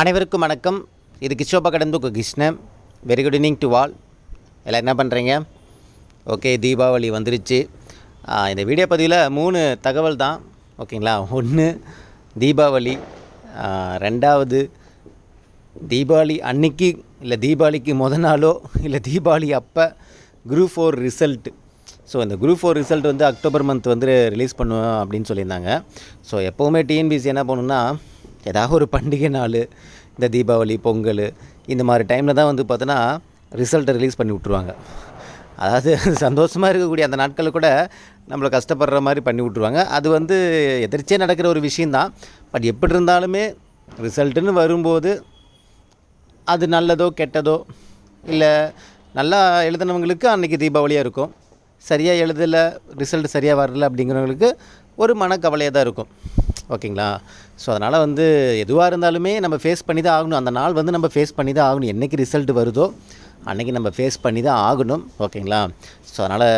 அனைவருக்கும் வணக்கம். இது கிஷோபா கடந்து Krishnan. Very good evening to all எல்லாம் என்ன பண்ணுறீங்க ஓகே தீபாவளி வந்துருச்சு. இந்த வீடியோ பதிவில் மூணு தகவல் தான். ஓகேங்களா ஒன்று தீபாவளி. ரெண்டாவது தீபாவளி அன்னைக்கு இல்லை தீபாவளிக்கு முத நாளோ இல்லை தீபாவளி அப்போ குரூப் ஃபோர் ரிசல்ட்டு ஸோ இந்த குரூப் ஃபோர் ரிசல்ட் வந்து அக்டோபர் மந்த் வந்து ரிலீஸ் பண்ணுவேன் அப்படின்னு சொல்லியிருந்தாங்க. ஸோ எப்போவுமே டிஎன்பிசி என்ன பண்ணுன்னா ஏதாவது ஒரு பண்டிகை நாள் இந்த தீபாவளி பொங்கல் இந்த மாதிரி டைமில் தான் வந்து பார்த்தோன்னா ரிசல்ட்டை ரிலீஸ் பண்ணி விட்ருவாங்க அதாவது சந்தோஷமாக இருக்கக்கூடிய அந்த நாட்களில் கூட நம்மளை கஷ்டப்படுற மாதிரி பண்ணி விட்ருவாங்க அது வந்து எதிர்ச்சியாக நடக்கிற ஒரு விஷயந்தான் பட் எப்படி இருந்தாலுமே ரிசல்ட்டுன்னு வரும்போது அது நல்லதோ கெட்டதோ இல்லை நல்லா எழுதினவங்களுக்கு அன்றைக்கி தீபாவளியாக இருக்கும். சரியாக எழுதலை ரிசல்ட் சரியாக வரல அப்படிங்கிறவங்களுக்கு ஒரு மனக்கவலையாக தான் இருக்கும். ஓகேங்களா? ஸோ அதனால் வந்து எதுவாக இருந்தாலுமே நம்ம ஃபேஸ் பண்ணி தான் ஆகணும். அந்த நாள் வந்து நம்ம ஃபேஸ் பண்ணி தான் ஆகணும். என்றைக்கு ரிசல்ட் வருதோ அன்றைக்கி நம்ம ஃபேஸ் பண்ணி தான் ஆகணும். ஓகேங்களா? ஸோ அதனால்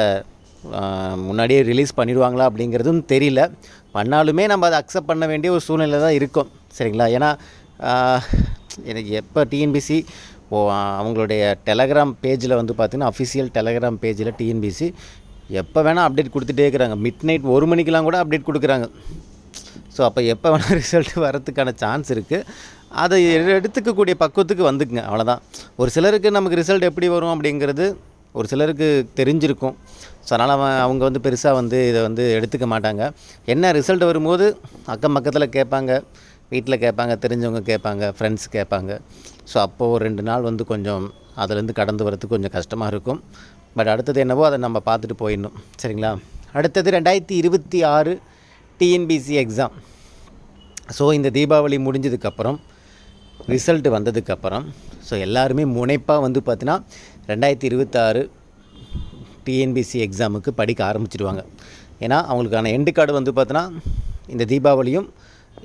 முன்னாடியே ரிலீஸ் பண்ணிடுவாங்களா அப்படிங்கிறதும் தெரியல. பண்ணாலுமே நம்ம அதை அக்செப்ட் பண்ண வேண்டிய ஒரு சூழ்நிலை தான் இருக்கும். சரிங்களா? ஏன்னா எனக்கு எப்போ டிஎன்பிசி ஓ அவங்களுடைய டெலகிராம் பேஜில் வந்து பார்த்திங்கன்னா அஃபிஷியல் டெலகிராம் பேஜில் டிஎன்பிசி எப்போ வேணால் அப்டேட் கொடுத்துட்டே இருக்கிறாங்க. மிட் நைட் ஒரு மணிக்கெலாம் கூட அப்டேட் கொடுக்குறாங்க. ஸோ அப்போ எப்போ வேணால் ரிசல்ட் வரத்துக்கான சான்ஸ் இருக்குது அதை எடுத்துக்கக்கூடிய பக்குவத்துக்கு வந்துக்குங்க. அவ்வளோதான் ஒரு சிலருக்கு நமக்கு ரிசல்ட் எப்படி வரும் அப்படிங்கிறது ஒரு சிலருக்கு தெரிஞ்சிருக்கும். ஸோ அதனால் அவன் அவங்க வந்து பெருசாக வந்து இதை வந்து எடுத்துக்க மாட்டாங்க. என்ன ரிசல்ட் வரும்போது அக்கம் பக்கத்தில் கேட்பாங்க. வீட்டில் கேட்பாங்க தெரிஞ்சவங்க கேட்பாங்க ஃப்ரெண்ட்ஸ் கேட்பாங்க. ஸோ அப்போது ஒரு ரெண்டு நாள் வந்து கொஞ்சம் அதுலேருந்து கடந்து வரதுக்கு கொஞ்சம் கஷ்டமாக இருக்கும். பட் அடுத்தது என்னவோ அதை நம்ம பார்த்துட்டு போயிடணும். சரிங்களா? அடுத்தது ரெண்டாயிரத்தி இருபத்தி ஆறு டிஎன்பிசி எக்ஸாம் ஸோ இந்த தீபாவளி முடிஞ்சதுக்கப்புறம் ரிசல்ட் வந்ததுக்கப்புறம் ஸோ எல்லாருமே முனைப்பாக வந்து பார்த்தீங்கன்னா ரெண்டாயிரத்தி இருபத்தாறு டிஎன்பிசி எக்ஸாமுக்கு படிக்க ஆரம்பிச்சிடுவாங்க ஏன்னா அவங்களுக்கான எண்டு கார்டு வந்து பார்த்தோன்னா இந்த தீபாவளியும்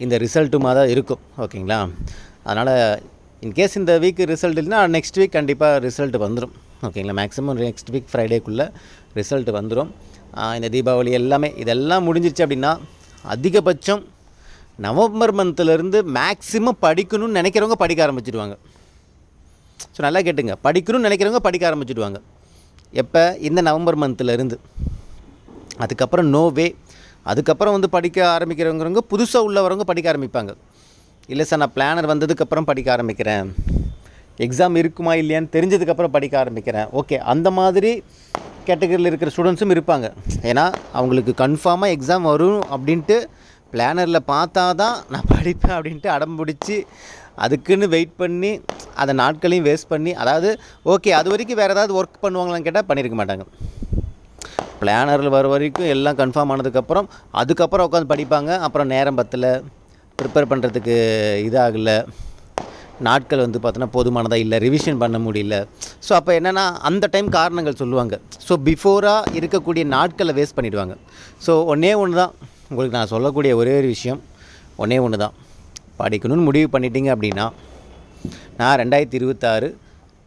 இந்த ரிசல்ட்டுமாக தான் இருக்கும். ஓகேங்களா? அதனால் இன்கேஸ் இந்த வீக் ரிசல்ட் இல்லைன்னா நெக்ஸ்ட் வீக் கண்டிப்பாக ரிசல்ட் வந்துடும் ஓகேங்களா? மேக்ஸிமம் நெக்ஸ்ட் வீக் ஃப்ரைடேக்குள்ளே ரிசல்ட் வந்துடும் இந்த தீபாவளி எல்லாமே இதெல்லாம் முடிஞ்சிருச்சு அப்படின்னா அதிகபட்சம் நவம்பர் மந்த்லேருந்து மேக்ஸிமம் படிக்கணும்னு நினைக்கிறவங்க படிக்க ஆரம்பிச்சிடுவாங்க. ஸோ நல்லா கேட்டுங்க. படிக்கணும்னு நினைக்கிறவங்க படிக்க ஆரம்பிச்சிடுவாங்க. எப்போ? இந்த நவம்பர் மந்த்லேருந்து. அதுக்கப்புறம் நோ வே அதுக்கப்புறம் வந்து படிக்க ஆரம்பிக்கிறவங்கிறவங்க புதுசாக உள்ளவரவங்க படிக்க ஆரம்பிப்பாங்க. இல்லை சார் நான் பிளானர் வந்ததுக்கப்புறம் படிக்க ஆரம்பிக்கிறேன். எக்ஸாம் இருக்குமா இல்லையான்னு தெரிஞ்சதுக்கப்புறம் படிக்க ஆரம்பிக்கிறேன். ஓகே அந்த மாதிரி கேட்டகரியில் இருக்கிற ஸ்டூடெண்ட்ஸும் இருப்பாங்க. ஏன்னா அவங்களுக்கு கன்ஃபார்மாக எக்ஸாம் வரும் அப்படின்ட்டு பிளானரில் பார்த்தா தான் நான் படிப்பேன் அப்படின்ட்டு அடம் பிடிச்சி அதுக்குன்னு வெயிட் பண்ணி அந்த நாட்களையும் வேஸ்ட் பண்ணி அதாவது ஓகே அது வரைக்கும் வேறு ஏதாவது ஒர்க் பண்ணுவாங்களான்னு கேட்டால் பண்ணியிருக்க மாட்டாங்க. பிளானரில் வர வரைக்கும் எல்லாம் கன்ஃபார்ம் ஆனதுக்கப்புறம் அதுக்கப்புறம் உட்காந்து படிப்பாங்க. அப்புறம் நேரம் பத்தல. ப்ரிப்பேர் பண்ணுறதுக்கு இதாகலை. நாட்கள் வந்து பார்த்தோன்னா போதுமானதாக இல்லை ரிவிஷன் பண்ண முடியல. ஸோ அப்போ என்னென்னா அந்த டைம் காரணங்கள் சொல்லுவாங்க. ஸோ பிஃபோராக இருக்கக்கூடிய நாட்களை வேஸ்ட் பண்ணிடுவாங்க. ஸோ ஒன்றே ஒன்று தான் உங்களுக்கு நான் சொல்லக்கூடிய ஒரே ஒரு விஷயம். ஒன்றே ஒன்று தான் படிக்கணும்னு முடிவு பண்ணிட்டீங்க அப்படின்னா நான் ரெண்டாயிரத்தி இருபத்தாறு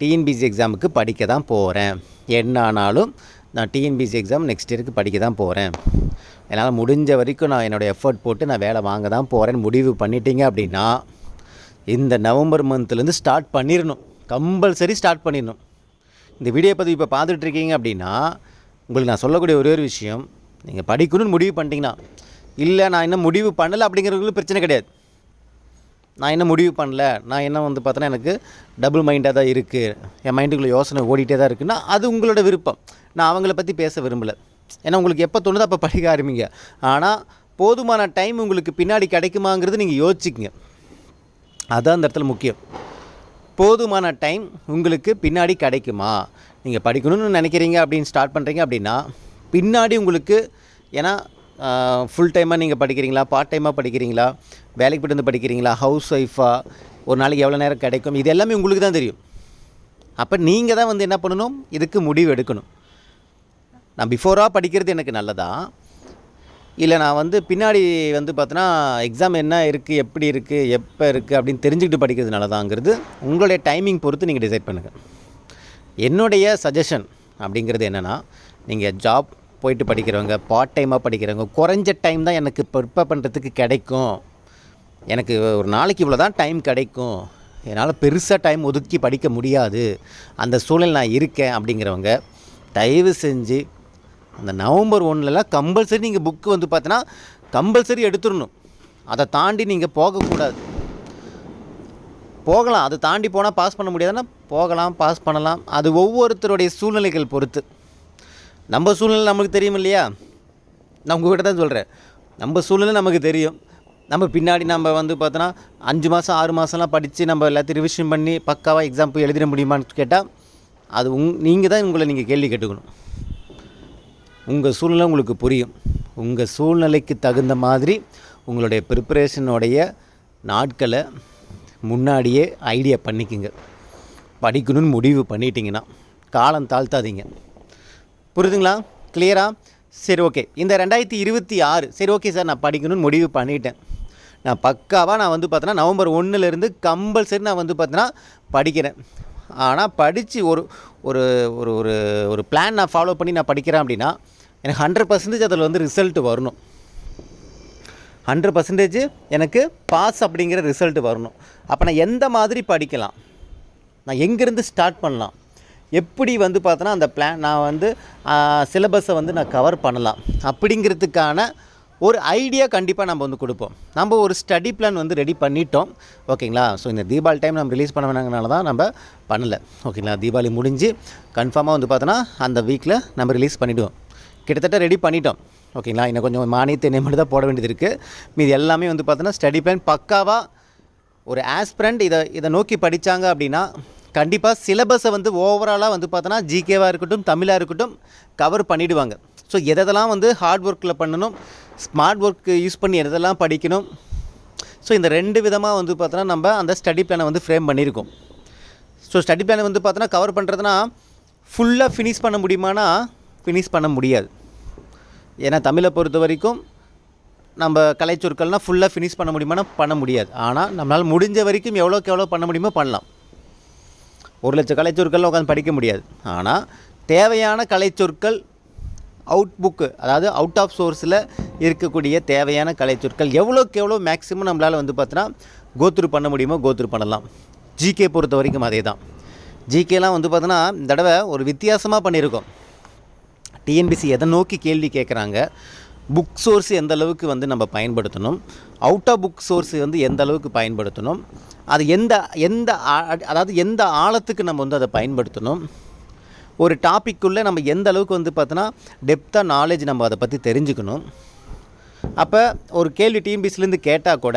டிஎன்பிசி எக்ஸாமுக்கு படிக்க தான் போகிறேன் என்ன ஆனாலும் நான் டிஎன்பிசி எக்ஸாம் நெக்ஸ்ட் இயருக்கு படிக்க தான் போகிறேன் என்னால் முடிஞ்ச வரைக்கும் நான் என்னோடய எஃபர்ட் போட்டு நான் வேலை வாங்க தான் போகிறேன்னு முடிவு பண்ணிட்டீங்க அப்படின்னா இந்த நவம்பர் மந்த்லேருந்து ஸ்டார்ட் பண்ணிடணும் கம்பல்சரி ஸ்டார்ட் பண்ணிடணும் இந்த வீடியோ பதிவு இப்போ பார்த்துட்ருக்கீங்க அப்படின்னா உங்களுக்கு நான் சொல்லக்கூடிய ஒரே ஒரு விஷயம் நீங்கள் படிக்கணும்னு முடிவு பண்ணிட்டீங்கன்னா இல்லை நான் இன்னும் முடிவு பண்ணலை அப்படிங்கிறவங்களுக்கு பிரச்சனை கிடையாது. நான் என்ன முடிவு பண்ணல. நான் என்ன வந்து பார்த்தோன்னா எனக்கு டபுள் மைண்டாக தான் இருக்குது என் மைண்டுக்குள்ளே யோசனை ஓடிட்டே தான் இருக்குன்னா அது உங்களோட விருப்பம். நான் அவங்கள பற்றி பேச விரும்பலை. ஏன்னா உங்களுக்கு எப்போ தோணுதோ அப்போ படிக்க ஆரம்பிங்க. ஆனால் போதுமான டைம் உங்களுக்கு பின்னாடி கிடைக்குமாங்கிறது நீங்கள் யோசிச்சுக்கங்க. அதுதான் அந்த இடத்துல முக்கியம். போதுமான டைம் உங்களுக்கு பின்னாடி கிடைக்குமா? நீங்கள் படிக்கணும்னு நினைக்கிறீங்க அப்படின்னு ஸ்டார்ட் பண்ணுறீங்க அப்படின்னா பின்னாடி உங்களுக்கு ஏன்னா ஃபுல் டைமாக நீங்கள் படிக்கிறீங்களா? பார்ட் டைமாக படிக்கிறீங்களா? வேலைக்கு போயிட்டு வந்து படிக்கிறீங்களா? ஹவுஸ் ஒய்ஃபாக ஒரு நாளைக்கு எவ்வளோ நேரம் கிடைக்கும்? இது எல்லாமே உங்களுக்கு தான் தெரியும். அப்போ நீங்கள் தான் வந்து என்ன பண்ணணும்? இதுக்கு முடிவு எடுக்கணும். நான் பிஃபோராக படிக்கிறது எனக்கு நல்லதான் இல்லை நான் வந்து பின்னாடி வந்து பார்த்தோன்னா எக்ஸாம் என்ன இருக்குது எப்படி இருக்குது எப்போ இருக்குது அப்படின்னு தெரிஞ்சுக்கிட்டு படிக்கிறதுனால தாங்கிறது உங்களுடைய டைமிங் பொறுத்து நீங்கள் டிசைட் பண்ணுங்கள் என்னுடைய சஜஷன் அப்படிங்கிறது என்னென்னா நீங்கள் ஜாப் போயிட்டு படிக்கிறவங்க பார்ட் டைமாக படிக்கிறவங்க குறைஞ்ச டைம் தான் எனக்கு ப்ரிப்பேர் பண்ணுறதுக்கு கிடைக்கும். எனக்கு ஒரு நாளைக்கு இவ்வளோ தான் டைம் கிடைக்கும். என்னால் பெருசாக டைம் ஒதுக்கி படிக்க முடியாது. அந்த சூழ்நிலை நான் இருக்கேன் அப்படிங்கிறவங்க தயவு செஞ்சு அந்த நவம்பர் ஒன்லலாம் கம்பல்சரி நீங்கள் புக்கு வந்து பார்த்தீங்கன்னா கம்பல்சரி எடுத்துடணும் அதை தாண்டி நீங்கள் போகக்கூடாது. போகலாம். அதை தாண்டி போனால் பாஸ் பண்ண முடியாதுன்னா போகலாம் பாஸ் பண்ணலாம். அது ஒவ்வொருத்தருடைய சூழ்நிலைகள் பொறுத்து. நம்ம சூழ்நிலை நமக்கு தெரியும் இல்லையா? நான் உங்ககிட்ட தான் சொல்கிறேன் நம்ம சூழ்நிலை நமக்கு தெரியும். நம்ம பின்னாடி நம்ம வந்து பார்த்தோன்னா அஞ்சு மாதம் ஆறு மாதம்லாம் படித்து நம்ம எல்லாத்தையும் ரிவிஷன் பண்ணி பக்காவாக எக்ஸாம் போய் எழுதிட முடியுமான்னு கேட்டால் அது உங் நீங்கள் தான் உங்களை நீங்கள் கேள்வி கேட்டுக்கணும். உங்கள் சூழ்நிலை உங்களுக்கு புரியும். உங்கள் சூழ்நிலைக்கு தகுந்த மாதிரி உங்களுடைய ப்ரிப்பரேஷனுடைய நாட்களை முன்னாடியே ஐடியா பண்ணிக்கோங்க. படிக்கணும்னு முடிவு பண்ணிட்டீங்கன்னா காலம் தாழ்த்தாதீங்க. புரியுதுங்களா கிளியராக சரி ஓகே இந்த ரெண்டாயிரத்தி இருபத்தி ஆறு சரி ஓகே சார் நான் படிக்கணும்னு முடிவு பண்ணிட்டேன். நான் பக்காவாக நான் வந்து பார்த்தோன்னா நவம்பர் ஒன்றுலேருந்து கம்பல்சரி நான் வந்து பார்த்தோன்னா படிக்கிறேன். ஆனால் படித்து ஒரு ஒரு ஒரு ஒரு ஒரு பிளான் நான் ஃபாலோ பண்ணி நான் படிக்கிறேன் அப்படின்னா எனக்கு ஹண்ட்ரட் பர்சன்டேஜ் அதில் வந்து ரிசல்ட் வரணும். ஹண்ட்ரட் பர்சன்டேஜ் எனக்கு பாஸ் அப்படிங்கிற ரிசல்ட் வரணும். அப்போ நான் எந்த மாதிரி படிக்கலாம்? நான் எங்கேருந்து ஸ்டார்ட் பண்ணலாம்? எப்படி வந்து பார்த்தோன்னா அந்த பிளான் நான் வந்து சிலபஸை வந்து நான் கவர் பண்ணலாம். அப்படிங்கிறதுக்கான ஒரு ஐடியா கண்டிப்பாக நம்ம வந்து கொடுப்போம். நம்ம ஒரு ஸ்டடி பிளான் வந்து ரெடி பண்ணிட்டோம். ஓகேங்களா ஸோ இந்த தீபாவளி டைம் நம்ம ரிலீஸ் பண்ண வேணாங்கனால தான் நம்ம பண்ணலை. ஓகேங்களா தீபாவளி முடிஞ்சு கன்ஃபார்மாக வந்து பார்த்தோன்னா அந்த வீக்கில் நம்ம ரிலீஸ் பண்ணிவிடுவோம் கிட்டத்தட்ட ரெடி பண்ணிட்டோம். ஓகேங்களா இன்னும் கொஞ்சம் மானியத்தை மட்டும் தான் போட வேண்டியது இருக்குது மீது எல்லாமே வந்து பார்த்தோன்னா ஸ்டடி பிளான் பக்காவாக ஒரு ஆஸ்பிரண்ட் இதை இதை நோக்கி படித்தாங்க அப்படின்னா கண்டிப்பாக சிலபஸை வந்து ஓவராலாக வந்து பார்த்தோன்னா ஜிகேவாக இருக்கட்டும் தமிழாக இருக்கட்டும் கவர் பண்ணிவிடுவாங்க ஸோ எதெல்லாம் வந்து ஹார்ட் ஒர்க்கில் பண்ணணும் ஸ்மார்ட் ஒர்க்கு யூஸ் பண்ணி எதெல்லாம் படிக்கணும் ஸோ இந்த ரெண்டு விதமாக வந்து பார்த்தோன்னா நம்ம அந்த ஸ்டடி பிளானை வந்து ஃப்ரேம் பண்ணியிருக்கோம். ஸோ ஸ்டடி பிளானை வந்து பார்த்தோன்னா கவர் பண்ணுறதுனா ஃபுல்லாக ஃபினிஷ் பண்ண முடியுமானா ஃபினிஷ் பண்ண முடியாது. ஏன்னா தமிழை பொறுத்த வரைக்கும் நம்ம கலைச்சொற்கள்னால் ஃபுல்லாக ஃபினிஷ் பண்ண முடியுமானா பண்ண முடியாது. ஆனால் நம்மளால் முடிஞ்ச வரைக்கும் எவ்வளோக்கு எவ்வளோ பண்ண முடியுமோ பண்ணலாம். ஒரு லட்சம் கலைச்சொற்கள் உட்காந்து படிக்க முடியாது. ஆனால் தேவையான கலைச்சொற்கள் அவுட் புக்கு அதாவது அவுட் ஆஃப் சோர்ஸில் இருக்கக்கூடிய தேவையான கலைச்சொற்கள் எவ்வளோக்கு எவ்வளோ மேக்ஸிமம் நம்மளால் வந்து பார்த்தோன்னா கோத்ரூ பண்ண முடியுமோ கோத்ரூ பண்ணலாம். ஜிகே பொறுத்த வரைக்கும் அதே தான் ஜிகேலாம் வந்து பார்த்தோன்னா இந்த தடவை ஒரு வித்தியாசமாக பண்ணியிருக்கோம். டிஎன்பிசி எதை நோக்கி கேள்வி கேட்குறாங்க? புக் சோர்ஸ் எந்த அளவுக்கு வந்து நம்ம பயன்படுத்தணும்? அவுட் ஆஃப் புக் சோர்ஸ் வந்து எந்த அளவுக்கு பயன்படுத்தணும்? அது எந்த எந்த அதாவது எந்த ஆழத்துக்கு நம்ம வந்து அதை பயன்படுத்தணும்? ஒரு டாப்பிக்குள்ளே நம்ம எந்த அளவுக்கு வந்து பார்த்தோன்னா டெப்த்தாக நாலேஜ் நம்ம அதை பற்றி தெரிஞ்சுக்கணும். அப்போ ஒரு கேள்வி டிஎன்பிசிலேருந்து கேட்டால் கூட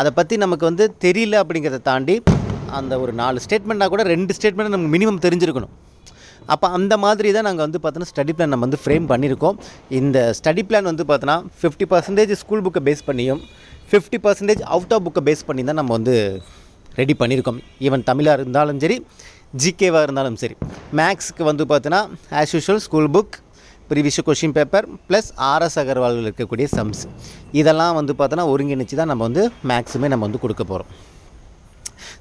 அதை பற்றி நமக்கு வந்து தெரியல அப்படிங்கிறத தாண்டி அந்த ஒரு நாலு ஸ்டேட்மெண்ட்னா கூட ரெண்டு ஸ்டேட்மெண்ட் நமக்கு மினிமம் தெரிஞ்சிருக்கணும். அப்போ அந்த மாதிரி தான் நாங்கள் வந்து பார்த்தோன்னா ஸ்டடி பிளான் நம்ம வந்து ஃப்ரேம் பண்ணியிருக்கோம். இந்த ஸ்டடி பிளான் வந்து பார்த்தோன்னா ஃபிஃப்டி பர்சன்டேஜ் ஸ்கூல் புக்கை பேஸ் பண்ணியும் ஃபிஃப்டி பர்சன்டேஜ் அவுட் ஆஃப் புக்கை பேஸ் பண்ணி தான் நம்ம வந்து ரெடி பண்ணியிருக்கோம். ஈவன் தமிழாக இருந்தாலும் சரி ஜிகேவாக இருந்தாலும் சரி. மேக்ஸுக்கு வந்து பார்த்தோன்னா as usual school book previous question paper plus RS அகர்வாலில் இருக்கக்கூடிய சம்ஸ் இதெல்லாம் வந்து பார்த்தோன்னா ஒருங்கிணைச்சு தான் நம்ம வந்து மேக்ஸுமே நம்ம வந்து கொடுக்க போகிறோம்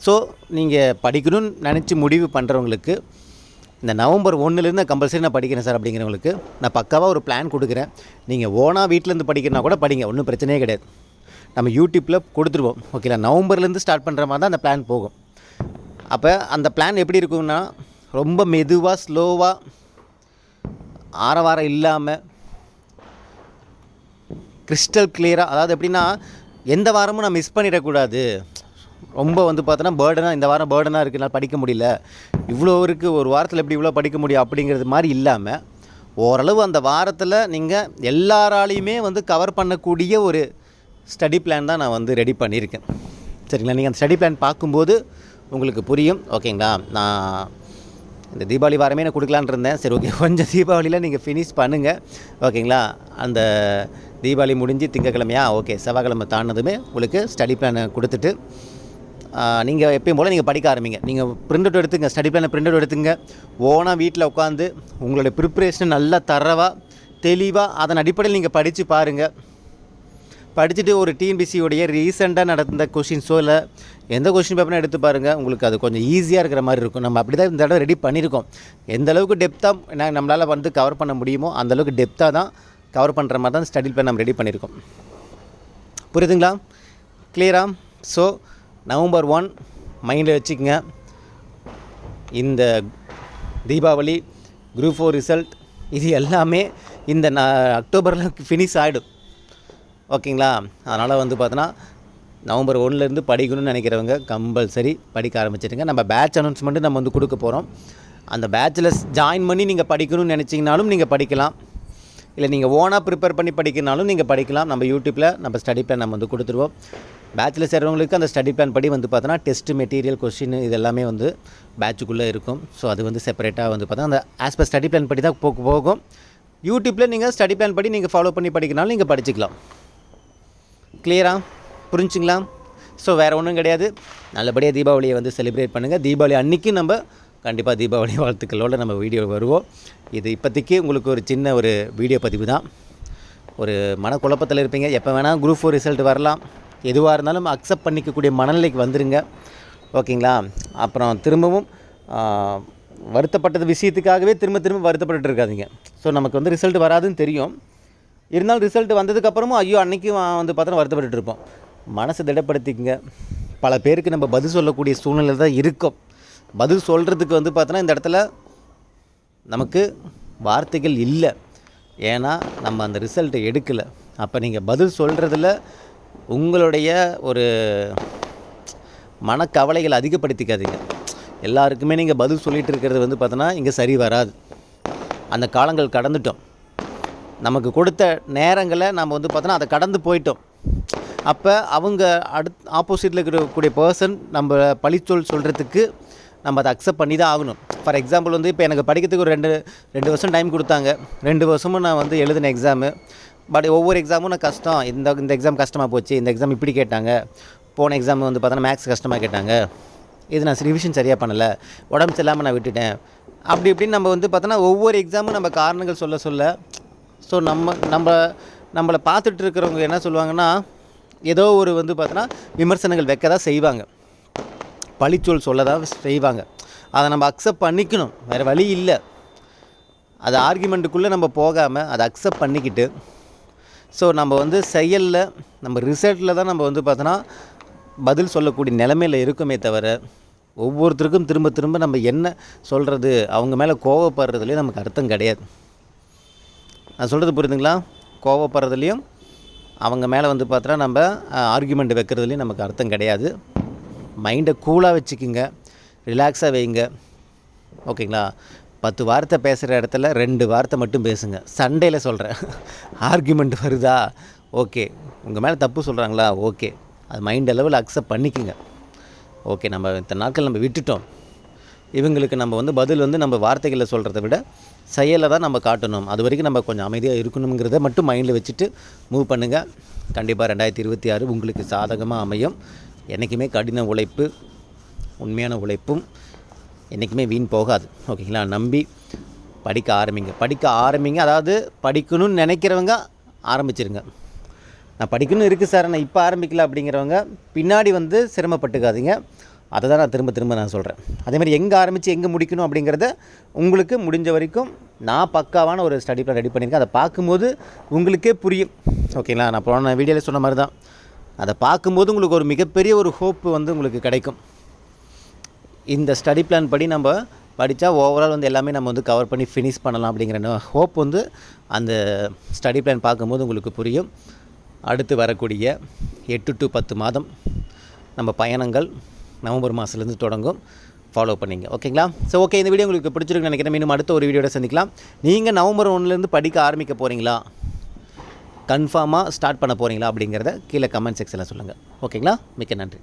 ஸோ நீங்கள் படிக்கணும்னு நினச்சி முடிவு பண்ணுறவங்களுக்கு இந்த நவம்பர் ஒன்றுலேருந்து கம்பல்சரி நான் படிக்கிறேன் சார் அப்படிங்கிறவங்களுக்கு நான் பக்காவாக ஒரு பிளான் கொடுக்குறேன். நீங்கள் ஓனாக வீட்டிலேருந்து படிக்கிறனா கூட படிங்க ஒன்றும் பிரச்சனையே கிடையாது. நம்ம யூடியூப்பில் கொடுத்துருவோம் ஓகேங்களா? நவம்பர்லேருந்து ஸ்டார்ட் பண்ணுற மாதிரி தான் அந்த பிளான் போகும். அப்போ அந்த பிளான் எப்படி இருக்கும்னா ரொம்ப மெதுவாக ஸ்லோவாக ஆரவாரம் இல்லாமல் கிறிஸ்டல் கிளியராக அதாவது எப்படின்னா எந்த வாரமும் நான் மிஸ் பண்ணிடக்கூடாது. ரொம்ப வந்து பார்த்தோன்னா பேர்டனாக இந்த வாரம் பேர்டனாக இருக்குது நான் படிக்க முடியல. இவ்வளோ இருக்குது ஒரு வாரத்தில் எப்படி இவ்வளோ படிக்க முடியும் அப்படிங்கிறது மாதிரி இல்லாமல் ஓரளவு அந்த வாரத்தில் நீங்கள் எல்லாராலையுமே வந்து கவர் பண்ணக்கூடிய ஒரு ஸ்டடி பிளான் தான் நான் வந்து ரெடி பண்ணியிருக்கேன். சரிங்களா? நீங்கள் அந்த ஸ்டடி பிளான் பார்க்கும்போது உங்களுக்கு புரியும். ஓகேங்களா? நான் இந்த தீபாவளி வாரமே நான் கொடுக்கலான்னு இருந்தேன். சரி ஓகே. கொஞ்சம் தீபாவளியில் நீங்கள் ஃபினிஷ் பண்ணுங்கள் ஓகேங்களா? அந்த தீபாவளி முடிஞ்சு திங்கக்கிழமையா ஓகே. செவ்வாய்க்கிழமை தாண்டதுமே உங்களுக்கு ஸ்டடி பிளானை கொடுத்துட்டு நீங்கள் எப்பயும் போல் நீங்கள் படிக்க ஆரம்பிங்க. நீங்கள் பிரிண்ட் அவுட் எடுத்துங்க ஸ்டடி பிளானை பிரிண்ட் அவுட் எடுத்துங்க. ஓனாக வீட்டில் உட்காந்து உங்களுடைய ப்ரிப்ரேஷனை நல்லா தரவாக தெளிவாக அதன் அடிப்படையில் நீங்கள் படித்து பாருங்கள் படிச்சுட்டு ஒரு டிஎன்பிசியோடைய ரீசெண்டாக நடந்த கொஷின்ஸோ இல்லை எந்த கொஷின் பேப்பரும் எடுத்து பாருங்கள் உங்களுக்கு அது கொஞ்சம் ஈஸியாக இருக்கிற மாதிரி இருக்கும். நம்ம அப்படி தான் இந்த தடவை ரெடி பண்ணியிருக்கோம் எந்த அளவுக்கு டெப்த்தாக நாங்கள் நம்மளால் வந்து கவர் பண்ண முடியுமோ அந்த அளவுக்கு டெப்த்தாக தான் கவர் பண்ணுற மாதிரி தான் ஸ்டடி பிளான் நம்ம ரெடி பண்ணியிருக்கோம் புரியுதுங்களா? கிளியரா ஸோ நவம்பர் ஒன் மைண்டில் வச்சுக்கங்க. இந்த தீபாவளி குரூப் ஃபோர் ரிசல்ட் இது எல்லாமே இந்த ந அக்டோபரில் ஃபினிஷ் ஆகிடும் ஓகேங்களா? அதனால் வந்து பார்த்தோன்னா நவம்பர் ஒன்லேருந்து படிக்கணும்னு நினைக்கிறவங்க கம்பல்சரி படிக்க ஆரம்பிச்சிடுங்க. நம்ம பேட்ச் அனௌன்ஸ்மெண்ட்டு நம்ம வந்து கொடுக்க போகிறோம் அந்த பேச்சில் ஜாயின் பண்ணி நீங்கள் படிக்கணும்னு நினச்சிங்கனாலும் நீங்கள் படிக்கலாம். இல்லை நீங்கள் ஓனாக ப்ரிப்பேர் பண்ணி படிக்கிறனாலும் நீங்கள் படிக்கலாம். நம்ம யூடியூப்பில் நம்ம ஸ்டடி பிளான் நம்ம வந்து கொடுத்துருவோம். பேச்சில் சேர்றவங்களுக்கு அந்த ஸ்டடி பிளான் படி வந்து பார்த்தோன்னா டெஸ்ட் மெட்டீரியல் கொஸ்டின் இது எல்லாமே வந்து பேட்சுக்குள்ளே இருக்கும். ஸோ அது வந்து செப்பரேட்டாக வந்து பார்த்தா அந்த ஆஸ் பர் ஸ்டடி பிளான் படி தான் போக போகும். யூடியூப்பில் நீங்கள் ஸ்டடி பிளான் படி நீங்கள் ஃபாலோ பண்ணி படிக்கனாலும் நீங்கள் படிச்சுக்கலாம். கிளியரா புரிஞ்சுங்களா? ஸோ வேறு ஒன்றும் கிடையாது. நல்லபடியாக தீபாவளியை வந்து செலிப்ரேட் பண்ணுங்கள் தீபாவளி அன்றைக்கும் நம்ம கண்டிப்பாக தீபாவளி வாழ்த்துக்களோடு நம்ம வீடியோ வருவோம். இது இப்போதைக்கு உங்களுக்கு ஒரு சின்ன ஒரு வீடியோ பதிவு தான். ஒரு மனக்குழப்பத்தில் இருப்பீங்க. எப்போ வேணால் குரூப் ஃபோர் ரிசல்ட் வரலாம். எதுவாக இருந்தாலும் அக்செப்ட் பண்ணிக்கக்கூடிய மனநிலைக்கு வந்துடுங்க ஓகேங்களா? அப்புறம் திரும்பவும் வருத்தப்பட்டது விஷயத்துக்காகவே திரும்ப திரும்ப வருத்தப்பட்டு இருக்காதீங்க. ஸோ நமக்கு வந்து ரிசல்ட் வராதுன்னு தெரியும். இருந்தாலும் ரிசல்ட் வந்ததுக்கப்புறமும் ஐயோ அன்றைக்கும் வந்து பார்த்தோன்னா வருத்தப்பட்டுட்டு இருப்போம். மனசை திடப்படுத்திக்கங்க. பல பேருக்கு நம்ம பதில் சொல்லக்கூடிய சூழ்நிலை தான் இருக்கும். பதில் சொல்கிறதுக்கு வந்து பார்த்தோன்னா இந்த இடத்துல நமக்கு வார்த்தைகள் இல்லை. ஏன்னா நம்ம அந்த ரிசல்ட்டை எடுக்கலை. அப்போ நீங்கள் பதில் சொல்கிறதுல உங்களுடைய ஒரு மனக்கவலைகளை அதிகப்படுத்திக்காதீங்க. எல்லாருக்குமே நீங்கள் பதில் சொல்லிகிட்டு இருக்கிறது வந்து பார்த்தோன்னா இங்கே சரி வராது. அந்த காலங்கள் கடந்துட்டோம். நமக்கு கொடுத்த நேரங்களை நம்ம வந்து பார்த்தோன்னா அதை கடந்து போயிட்டோம். அப்போ அவங்க அடுத் ஆப்போசிட்டில் இருக்கக்கூடிய பர்சன் நம்ம பழிச்சொல் சொல்கிறதுக்கு நம்ம அதை அக்செப்ட் பண்ணி தான் ஆகணும். ஃபார் எக்ஸாம்பிள் வந்து இப்போ எனக்கு படிக்கிறதுக்கு ஒரு ரெண்டு ரெண்டு வருஷம் டைம் கொடுத்தாங்க. ரெண்டு வருஷமும் நான் வந்து எழுதின எக்ஸாமு பட் ஒவ்வொரு எக்ஸாமும் நான் கஷ்டம். இந்த இந்த எக்ஸாம் கஷ்டமாக போச்சு. இந்த எக்ஸாம் இப்படி கேட்டாங்க. போன எக்ஸாம் வந்து பார்த்தோன்னா மேக்ஸ் கஷ்டமாக கேட்டாங்க. இது நான் ரிவிஷன் சரியாக பண்ணலை. உடம்பு சரியில்லாமல் நான் விட்டுட்டேன். அப்படி இப்படின்னு நம்ம வந்து பார்த்தோன்னா ஒவ்வொரு எக்ஸாமும் நம்ம காரணங்கள் சொல்ல சொல்ல ஸோ நம்ம நம்ம நம்மளை பார்த்துட்டு இருக்கிறவங்க என்ன சொல்லுவாங்கன்னா ஏதோ ஒரு வந்து பார்த்தோன்னா விமர்சனங்கள் வைக்க தான் செய்வாங்க. பழிச்சொல் சொல்ல தான் செய்வாங்க. அதை நம்ம அக்செப்ட் பண்ணிக்கணும். வேறு வழி இல்லை. அது ஆர்குமெண்ட்டுக்குள்ளே நம்ம போகாமல் அதை அக்செப்ட் பண்ணிக்கிட்டு ஸோ நம்ம வந்து செயலில் நம்ம ரிசல்ட்டில் தான் நம்ம வந்து பார்த்தோன்னா பதில் சொல்லக்கூடிய நிலைமையில் இருக்குமே தவிர ஒவ்வொருத்தருக்கும் திரும்ப திரும்ப நம்ம என்ன சொல்கிறது அவங்க மேலே கோவப்படுறதுலேயே நமக்கு அர்த்தம் கிடையாது. நான் சொல்கிறது புரியுதுங்களா? கோவப்படுறதுலையும் அவங்க மேலே வந்து பார்த்தா நம்ம ஆர்குமெண்ட் வைக்கிறதுலையும் நமக்கு அர்த்தம் கிடையாது. மைண்டை கூலாக வச்சுக்கிங்க. ரிலாக்ஸாக வைங்க. ஓகேங்களா பத்து வார்த்தை பேசுகிற இடத்துல ரெண்டு வார்த்தை மட்டும் பேசுங்க. சண்டையில் சொல்கிறேன் ஆர்குமெண்ட் வருதா? ஓகே உங்கள் மேலே தப்பு சொல்கிறாங்களா ஓகே அது மைண்ட் லெவல் அக்செப்ட் பண்ணிக்கோங்க. ஓகே நம்ம இத்தனை நாட்கள் நம்ம விட்டுட்டோம். இவங்களுக்கு நம்ம வந்து பதில் வந்து நம்ம வார்த்தைகளில் சொல்கிறத விட செயலை தான் நம்ம காட்டணும். அது வரைக்கும் நம்ம கொஞ்சம் அமைதியாக இருக்கணுங்கிறத மட்டும் மைண்டில் வச்சுட்டு மூவ் பண்ணுங்கள் கண்டிப்பாக ரெண்டாயிரத்தி இருபத்தி ஆறு உங்களுக்கு சாதகமாக அமையும். என்றைக்குமே கடின உழைப்பு உண்மையான உழைப்பும் என்றைக்குமே வீண் போகாது. ஓகேங்களா? நம்பி படிக்க ஆரம்பிங்க. படிக்க ஆரம்பிங்க. அதாவது படிக்கணும்னு நினைக்கிறவங்க ஆரம்பிச்சிருங்க. நான் படிக்கணும் இருக்குது சார். நான் இப்போ ஆரம்பிக்கல அப்படிங்கிறவங்க பின்னாடி வந்து சிரமப்பட்டுக்காதீங்க. அதை தான் நான் திரும்ப திரும்ப நான் சொல்கிறேன் அதேமாதிரி எங்கே ஆரம்பித்து எங்கே முடிக்கணும் அப்படிங்கிறத உங்களுக்கு முடிஞ்ச வரைக்கும் நான் பக்காவான ஒரு ஸ்டடி பிளான் ரெடி பண்ணியிருக்கேன். அதை பார்க்கும்போது உங்களுக்கே புரியும். ஓகேங்களா? நான் போன வீடியோவில் சொன்ன மாதிரி தான் அதை பார்க்கும்போது உங்களுக்கு ஒரு மிகப்பெரிய ஒரு ஹோப்பு வந்து உங்களுக்கு கிடைக்கும். இந்த ஸ்டடி பிளான் படி நம்ம படித்தா ஓவரால் வந்து எல்லாமே நம்ம வந்து கவர் பண்ணி ஃபினிஷ் பண்ணலாம் அப்படிங்கிற ஹோப் வந்து அந்த ஸ்டடி பிளான் பார்க்கும்போது உங்களுக்கு புரியும். அடுத்து வரக்கூடிய எட்டு டு பத்து மாதம் நம்ம பயணங்கள் நவம்பர் மாதத்துலேருந்து தொடங்கும். ஃபாலோ பண்ணிங்க. ஓகேங்களா ஸோ ஓகே இந்த வீடியோ உங்களுக்கு பிடிச்சிருக்குன்னு நினைக்கிறேன். மீண்டும் அடுத்த ஒரு வீடியோட சந்திக்கலாம். நீங்கள் நவம்பர் ஒன்றுலேருந்து படிக்க ஆரம்பிக்க போகிறீங்களா கன்ஃபார்மாக ஸ்டார்ட் பண்ண போகிறீங்களா அப்படிங்கிறத கீழே கமெண்ட் செக்ஷனில் சொல்லுங்கள் ஓகேங்களா மிக்க நன்றி.